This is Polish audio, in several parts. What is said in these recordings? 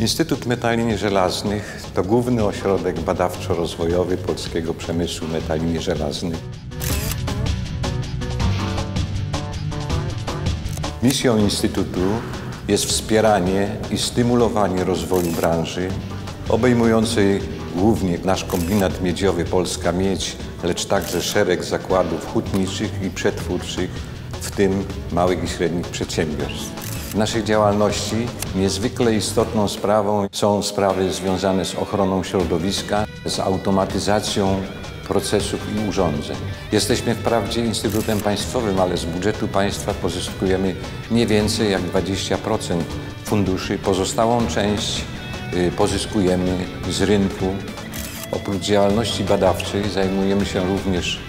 Instytut Metalini Żelaznych to główny ośrodek badawczo-rozwojowy polskiego przemysłu metalini żelaznych. Misją Instytutu jest wspieranie i stymulowanie rozwoju branży obejmującej głównie nasz kombinat miedziowy Polska Miedź, lecz także szereg zakładów hutniczych i przetwórczych, w tym małych i średnich przedsiębiorstw. W naszej działalności niezwykle istotną sprawą są sprawy związane z ochroną środowiska, z automatyzacją procesów i urządzeń. Jesteśmy wprawdzie instytutem państwowym, ale z budżetu państwa pozyskujemy nie więcej jak 20% funduszy. Pozostałą część pozyskujemy z rynku. Oprócz działalności badawczej zajmujemy się również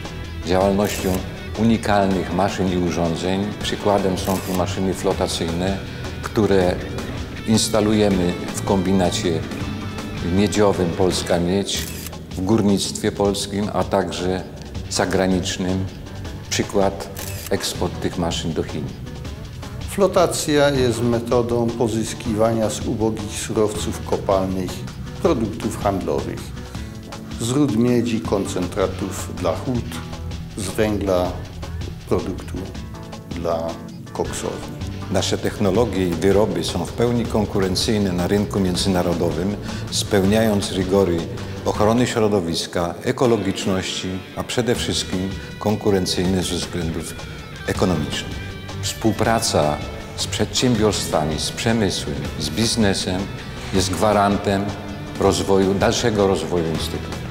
działalnością unikalnych maszyn i urządzeń. Przykładem są tu maszyny flotacyjne, które instalujemy w kombinacie miedziowym Polska Miedź, w górnictwie polskim, a także zagranicznym. Przykład eksport tych maszyn do Chin. Flotacja jest metodą pozyskiwania z ubogich surowców kopalnych produktów handlowych. Z ród miedzi, koncentratów dla hut, z węgla produktu dla koksowni. Nasze technologie i wyroby są w pełni konkurencyjne na rynku międzynarodowym, spełniając rygory ochrony środowiska, ekologiczności, a przede wszystkim konkurencyjne ze względów ekonomicznych. Współpraca z przedsiębiorstwami, z przemysłem, z biznesem jest gwarantem rozwoju, dalszego rozwoju Instytutu.